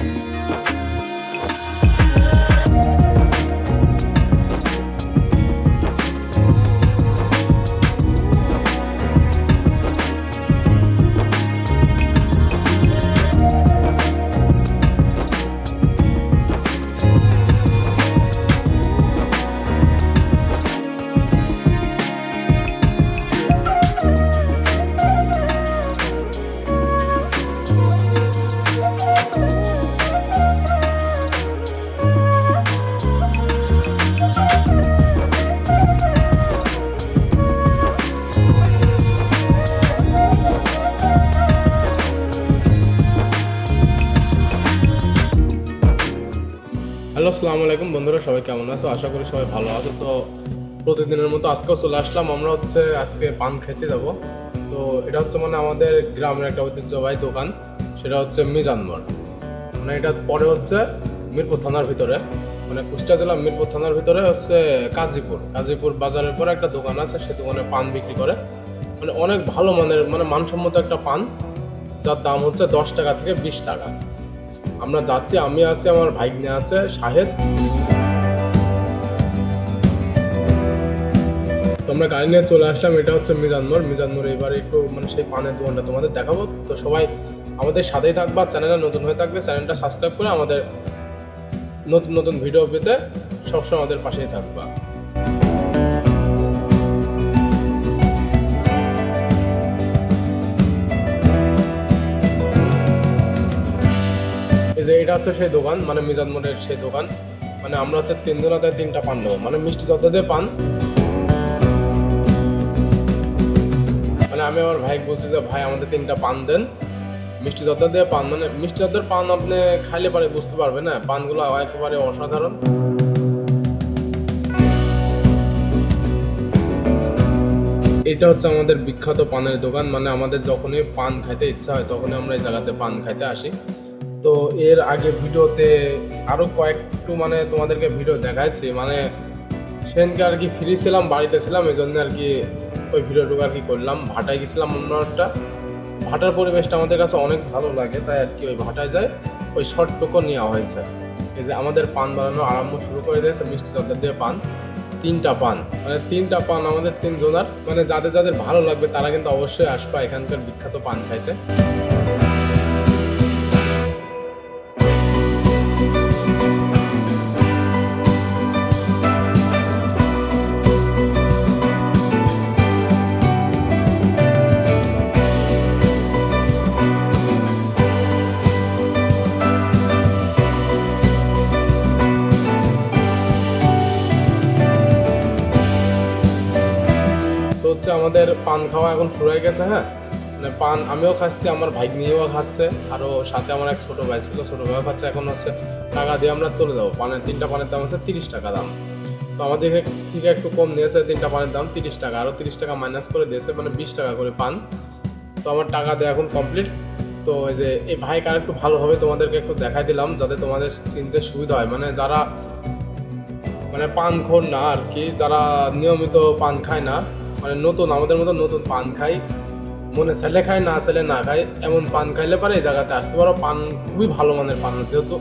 Bye. বন্ধুরা, সবাই কেমন আছো? আশা করি সবাই ভালো আছো। তো প্রতিদিনের মতো আজকেও চলে আসলাম। আমরা হচ্ছে আজকে পান খেতে যাব। তো এটা হচ্ছে মানে আমাদের গ্রামের একটা ঐতিহ্যবাহী দোকান। সেটা হচ্ছে মিজানমর মানে এটা পরে হচ্ছে মিরপুর থানার ভিতরে। মানে কুষ্টিয়া জেলা মিরপুর থানার ভিতরে হচ্ছে কাজীপুর। কাজীপুর বাজারের পরে একটা দোকান আছে, সে দোকানে পান বিক্রি করে। মানে অনেক ভালো মানের মানে মানসম্মত একটা পান। যার দাম হচ্ছে দশ টাকা থেকে বিশ টাকা। আমরা যাচ্ছি, আমি আছি, আমার ভাইগনে আছে, শাহেদ। আমরা গাড়ি নিয়ে চলে আসলাম, এটা হচ্ছে মিজানমোড় মিজানমোড় এবার একটু মানে সেই পানের দোকানটা তোমাদের দেখাবো। তো সবাই আমাদের সাথেই থাকবা চ্যানেলটা নতুন হয়ে থাকবে চ্যানেলটা সাবস্ক্রাইব করে আমাদের নতুন নতুন ভিডিও পেতে সবসময় আমাদের পাশেই থাকবা। যে এটা হচ্ছে সেই দোকান মানে মিজান মোড়ের সেই দোকান। মানে আমরা হচ্ছে তিনজনাতে তিনটা পান নেব। মানে মিষ্টি যত দিয়ে পান। মানে আমি আমার ভাই বলছি যে, ভাই, আমাদের তিনটা পান দেন। মিষ্টি যত দিয়ে পান মানে মিষ্টি যতের পান আপনি খাইলে পারে বুঝতে পারবেন না পানগুলো একেবারে অসাধারণ। এটা হচ্ছে আমাদের বিখ্যাত পানের দোকান। মানে আমাদের যখনই পান খাইতে ইচ্ছা হয়, তখনই আমরা এই জায়গাতে পান খাইতে আসি। তো এর আগে ভিডিওতে আরও কয়েকটু মানে তোমাদেরকে ভিডিও দেখাচ্ছি মানে সেদিনকে আর কি ফ্রি ছিলাম, বাড়িতে ছিলাম এই জন্য আর কি ওই ভিডিওটুকু আর কি করলাম। ভাটায় গেছিলাম অন্য একটা। ভাটার পরিবেশটা আমাদের কাছে অনেক ভালো লাগে, তাই আর কি ওই ভাটায় যায় ওই শর্টটুকু নেওয়া হয়েছে। এই যে আমাদের পান বানানো আরম্ভ শুরু করে দিয়েছে মিষ্টি চাদর দিয়ে পান। তিনটা পান মানে তিনটা পান আমাদের তিনজনার। মানে যাদের যাদের ভালো লাগবে তারা কিন্তু অবশ্যই আসবে এখানকার বিখ্যাত পান খাইতে। হচ্ছে আমাদের পান খাওয়া এখন শুরু হয়ে গেছে হ্যাঁ? মানে পান আমিও খাচ্ছি, আমার ভাই নিয়েও খাচ্ছে আরও সাথে আমার এক ছোটো ভাই ছিল, ছোটো ভাই খাচ্ছে, এখন হচ্ছে টাকা দিয়ে আমরা চলে যাব। পানের তিনটা পানের দাম হচ্ছে তিরিশ টাকা দাম। তো আমাদের থেকে একটু কম নিয়েছে, তিনটা পানের দাম তিরিশ টাকা আরও তিরিশ টাকা মাইনাস করে দিয়েছে মানে বিশ টাকা করে পান। তো আমার টাকা দেওয়া এখন কমপ্লিট তো এই যে, এই ভাইকে আর একটু ভালোভাবে তোমাদেরকে একটু দেখাই দিলাম, যাতে তোমাদের চিনতে সুবিধা হয়। মানে যারা মানে পান খোর না আর কি, যারা নিয়মিত পান খায় না মানে নতুন, আমাদের মতো নতুন পান খাই। মনে ছেলে খায়, না ছেলে না খায়, এমন পান খাইলে পারে এই জায়গাতে আসতে পারো। পান খুবই ভালো মানের পান যেহেতু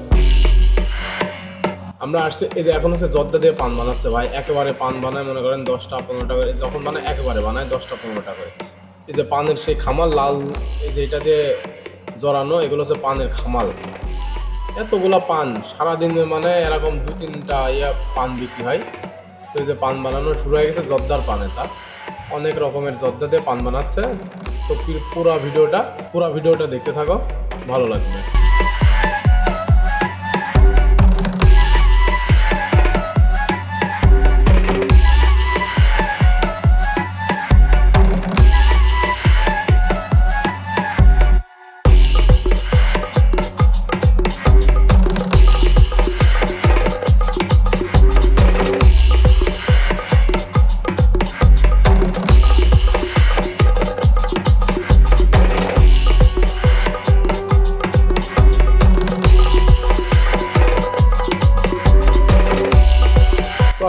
আমরা আসছি, এই যে এখন হচ্ছে জর্দা দিয়ে পান বানাচ্ছে ভাই। একেবারে পান বানায়, মনে করেন দশটা পনেরো টাকা করে, যখন বানায়, একেবারে বানায় দশটা পনেরো টাকা করে। এই যে পানের সেই খামাল লাল, এই যে এটা দিয়ে জড়ানো, এগুলো হচ্ছে পানের খামাল এতগুলা পান, সারাদিনে মানে এরকম দু তিনটা ইয়ে পান বিক্রি হয়। তো এই যে পান বানানো শুরু হয়ে গেছে জর্দার পান এটা। অনেক রকমের জর্দা দিয়ে পান বানাচ্ছে। তো পুরো পুরা ভিডিওটা, পুরো ভিডিওটা দেখতে থাকো, ভালো লাগবে।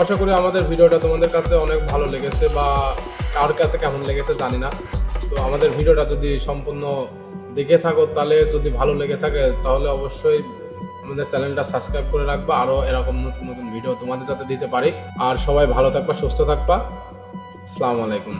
আশা করি আমাদের ভিডিওটা তোমাদের কাছে অনেক ভালো লেগেছে বা কার কাছে কেমন লেগেছে জানি না। তো আমাদের ভিডিওটা যদি সম্পূর্ণ দেখে থাকো, তাহলে যদি ভালো লেগে থাকে, তাহলে অবশ্যই আমাদের চ্যানেলটা সাবস্ক্রাইব করে রাখবা, আরও এরকম নতুন নতুন ভিডিও তোমাদের সাথে দিতে পারি। আর সবাই ভালো থাকবা, সুস্থ থাকবা। আসসালামু আলাইকুম।